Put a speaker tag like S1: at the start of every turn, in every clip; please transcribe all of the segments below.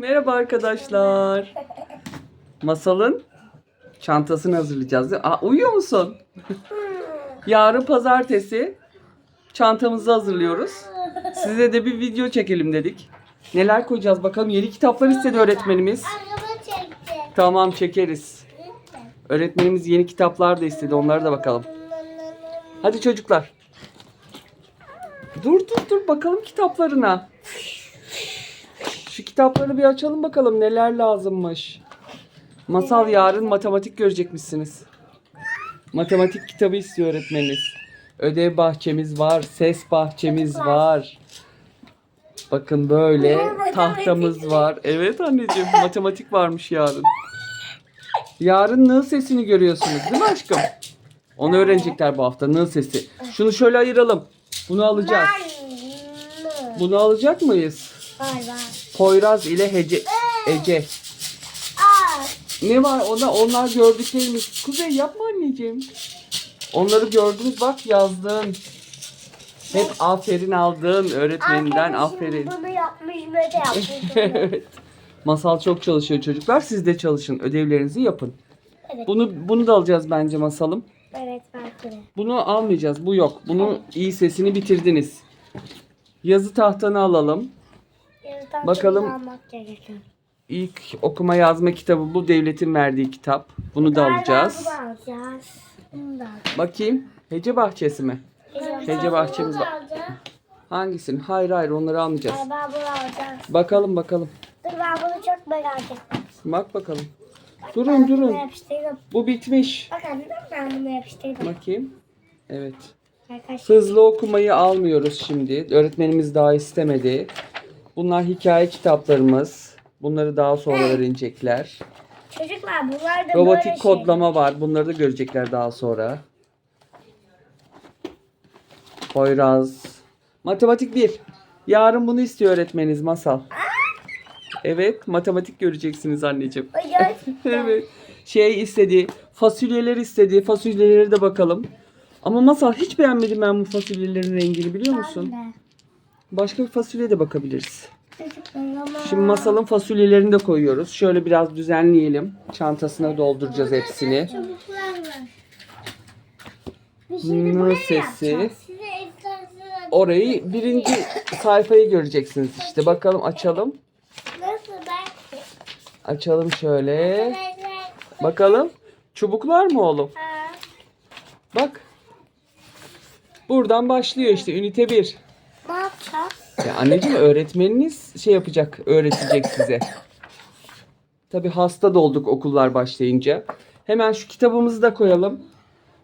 S1: Merhaba arkadaşlar. Masalın çantasını hazırlayacağız. Aa, uyuyor musun? Yarın pazartesi çantamızı hazırlıyoruz. Size de bir video çekelim dedik. Neler koyacağız bakalım. Yeni kitaplar istedi öğretmenimiz. Tamam çekeriz. Öğretmenimiz yeni kitaplar da istedi. Onlara da bakalım. Hadi çocuklar. Dur dur dur bakalım kitaplarına. Kitapları bir açalım bakalım neler lazımmış. Masal yarın matematik görecekmişsiniz. Matematik kitabı istiyor öğretmeniniz. Ödev bahçemiz var, ses bahçemiz var. Bakın böyle tahtamız var. Evet anneciğim matematik varmış yarın. Yarın nı sesini görüyorsunuz değil mi aşkım? Onu öğrenecekler bu hafta nı sesi. Şunu şöyle ayıralım. Bunu alacağız. Bunu alacak mıyız?
S2: Var.
S1: Poyraz ile Hece, Ece. Ne var ona? Onlar gördüklerimiz. Kuzey yapma anneciğim. Onları gördünüz bak yazdın. Hep aferin aldın öğretmeninden
S2: arkadaşım
S1: aferin.
S2: Bunu yapmış böyle yapmış.
S1: evet. Masal çok çalışıyor çocuklar. Siz de çalışın. Ödevlerinizi yapın.
S2: Evet.
S1: Bunu bunu da alacağız bence masalım.
S2: evet belki de.
S1: Bunu almayacağız. Bu yok. Bunu iyi sesini bitirdiniz. Yazı tahtanı alalım.
S2: Yazıdan
S1: Bakalım.
S2: almak gerekiyor.
S1: İlk okuma yazma kitabı bu devletin verdiği kitap. Bunu da
S2: Galiba
S1: alacağız.
S2: Bunu alacağız. Bunu da alacağız.
S1: Bakayım. Hece bahçesi mi? Hece bahçemiz var. Hangisini? Hayır hayır onları almayacağız.
S2: Galiba bunu alacağız.
S1: Bakalım bakalım.
S2: Dur ben bunu çok merak ettim.
S1: Bak bakalım.
S2: Ben
S1: Durun
S2: bunu
S1: durun.
S2: yapıştırdım.
S1: Bu bitmiş.
S2: Bak anne ben bunu yapıştırdım.
S1: Bakayım. Evet.
S2: Arkadaşlar.
S1: Hızlı okumayı almıyoruz şimdi. Öğretmenimiz daha istemedi. Bunlar hikaye kitaplarımız. Bunları daha sonra öğrenecekler.
S2: Çocuklar bunlar da böyle
S1: Robotik
S2: şey.
S1: kodlama var. Bunları da görecekler daha sonra. Poyraz. Matematik 1. Yarın bunu istiyor öğretmeniniz Masal. Evet, matematik göreceksiniz anneciğim. Evet. Şey istedi, fasulyeler istedi. Fasulyeleri de bakalım. Ama Masal hiç beğenmedim ben bu fasulyelerin rengini biliyor musun?
S2: Ben de.
S1: Başka bir fasulye de bakabiliriz. Şimdi masalın fasulyelerini de koyuyoruz. Şöyle biraz düzenleyelim. Çantasına dolduracağız hepsini.
S2: Şimdi buraya
S1: sesi. Orayı birinci sayfayı göreceksiniz işte. Bakalım açalım. Açalım şöyle. Bakalım. Çubuklar mı oğlum? Bak. Buradan başlıyor işte ünite 1.
S2: Ne yapacağız?
S1: Ya anneciğim öğretmeniniz şey yapacak, öğretecek size. Tabi hasta da olduk okullar başlayınca. Hemen şu kitabımızı da koyalım.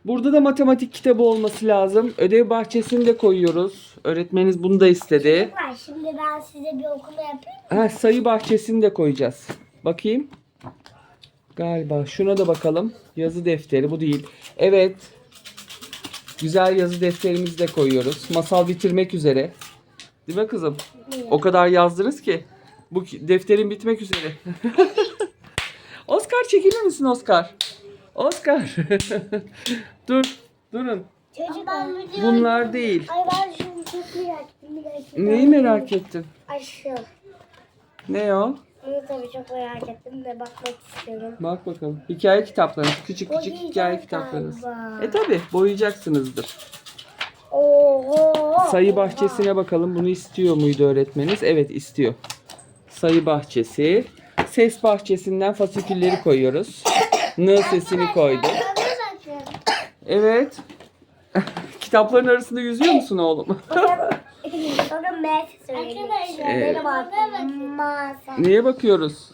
S1: Burada da matematik kitabı olması lazım. Ödev bahçesini de koyuyoruz. Öğretmeniniz bunu da istedi.
S2: Var şimdi ben size bir okuma yapayım.
S1: Ha, sayı bahçesini de koyacağız. Bakayım. Galiba şuna da bakalım. Yazı defteri bu değil. Evet. Güzel yazı defterimizi de koyuyoruz. Masal bitirmek üzere. Değil mi kızım? O kadar yazdınız ki. Bu defterin bitmek üzere. Oscar çekilir misin Oscar? Oscar. Dur. Durun.
S2: Çocuklar.
S1: Bunlar değil.
S2: Ay ben şunu çok merak ettim.
S1: Neyi merak ettin?
S2: Şu.
S1: Ne o?
S2: Tabii çok merak ettim de bakmak istiyorum.
S1: Bak bakalım. Hikaye kitapları. Küçük küçük hikaye kitaplarınız.
S2: galiba.
S1: E tabi boyayacaksınızdır.
S2: Oho.
S1: Sayı bahçesine bakalım. Bunu istiyor muydu öğretmeniniz? Evet istiyor. Sayı bahçesi. Ses bahçesinden fasikülleri koyuyoruz. N sesini koyduk. Evet. Kitapların arasında yüzüyor musun oğlum?
S2: Sonra M. Arkadaşlar
S1: Evet.
S2: Masa.
S1: Neye bakıyoruz?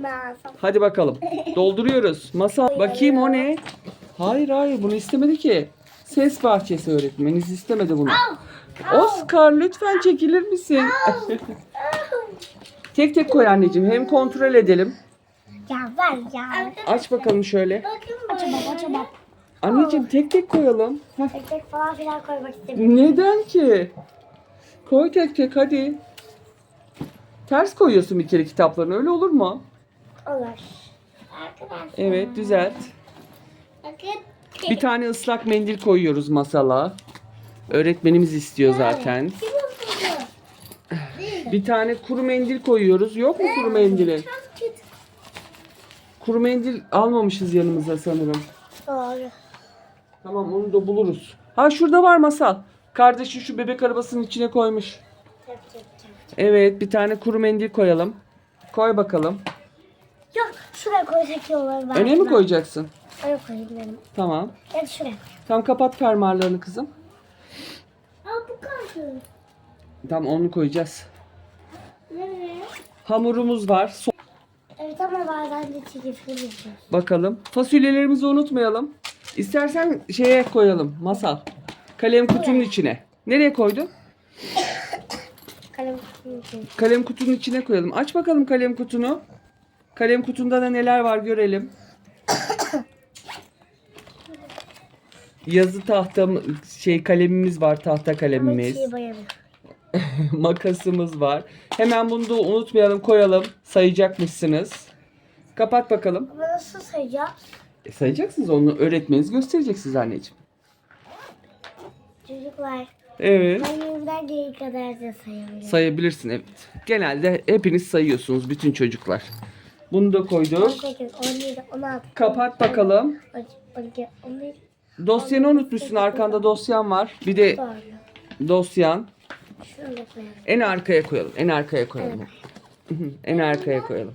S2: Masa.
S1: Hadi bakalım. Dolduruyoruz. Masa. Bakayım o ne? Hayır hayır bunu istemedi ki. Ses bahçesi öğretmeniniz istemedi bunu. Oscar lütfen çekilir misin? tek tek koy anneciğim. Hem kontrol edelim.
S2: Ya ver ya.
S1: Aç bakalım şöyle.
S2: Açma açma.
S1: Anneciğim tek tek koyalım. Heh.
S2: Tek tek falan filan koymak istemiyorum.
S1: Neden ki? Koy tek tek hadi. Ters koyuyorsun bir kere kitaplarını öyle olur mu?
S2: Olur. Arkadaşlar.
S1: Evet düzelt.
S2: Bakın.
S1: Bir tane ıslak mendil koyuyoruz masala. Öğretmenimiz istiyor zaten. Bir tane kuru mendil koyuyoruz. Yok mu kuru mendili? Kuru mendil almamışız yanımıza sanırım.
S2: Doğru.
S1: Tamam onu da buluruz. Ha şurada var masal. Kardeşi şu bebek arabasının içine koymuş. Evet bir tane kuru mendil koyalım. Koy bakalım.
S2: Yok şuraya koysak iyi olur.
S1: Öne mi koyacaksın?
S2: Öne koyayım benim.
S1: Tamam.
S2: Da şuraya.
S1: Tam kapat fermuarlarını kızım.
S2: Aa bu kaldı.
S1: Tamam onu koyacağız.
S2: Nereye?
S1: Hamurumuz var. So-
S2: Evet ama bazen de yapıyoruz.
S1: bakalım. Fasulyelerimizi unutmayalım. İstersen şeye koyalım. Masal. Kalem kutunun içine. Nereye koydun?
S2: Kalem kutunun içine.
S1: Kalem kutunun içine koyalım. Aç bakalım kalem kutunu. Kalem kutunda da neler var görelim. Yazı tahta şey kalemimiz var tahta kalemimiz.
S2: boyamıyor.
S1: Makasımız var. Hemen bunu da unutmayalım koyalım. Sayacakmışsınız. Kapat bakalım.
S2: Nasıl sayacağız?
S1: E, sayacaksınız onu öğretmeniz gösterecek size anneciğim.
S2: Çocuklar.
S1: Evet.
S2: Ben yüzden geri kadar da sayabilirim.
S1: Sayabilirsin evet. Genelde hepiniz sayıyorsunuz bütün çocuklar. Bunu da koyduk.
S2: 18, 17, 16.
S1: Kapat bakalım.
S2: 12, 11.
S1: Dosyanı unutmuşsun. Arkanda dosyan var. Bir de dosyan.
S2: Şunu da koyalım.
S1: En arkaya koyalım. En arkaya koyalım. en arkaya koyalım.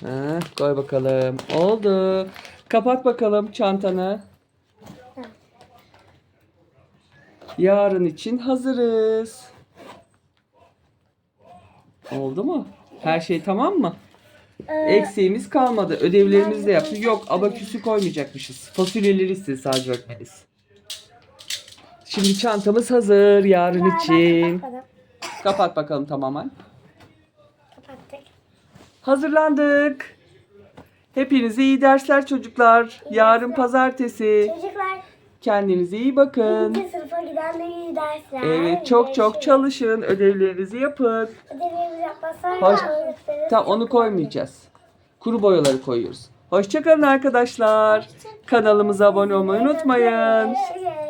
S1: Ha, koy bakalım. Oldu. Kapat bakalım çantanı. Yarın için hazırız. Oldu mu? Her şey tamam mı?
S2: Ee,
S1: Eksiğimiz kalmadı. Ödevlerimizi de yaptık. Yok abaküsü koymayacakmışız. Fasulyeleri siz sadece öğretmeniz. Şimdi çantamız hazır yarın için. Kapat bakalım tamamen.
S2: Kapattık.
S1: Hazırlandık. Hepinize iyi dersler çocuklar. Yarın pazartesi.
S2: Çocuklar.
S1: Kendinize iyi bakın.
S2: İkinci sınıfa gidenler iyi dersler.
S1: Evet çok çok
S2: Görüşürüz.
S1: çalışın. Ödevlerinizi yapın.
S2: Ödevimizi yapmazsak
S1: Hoş- Tamam onu koymayacağız. Kuru boyaları koyuyoruz. Hoşçakalın arkadaşlar. Kanalımıza abone olmayı unutmayın.
S2: Görüşürüz.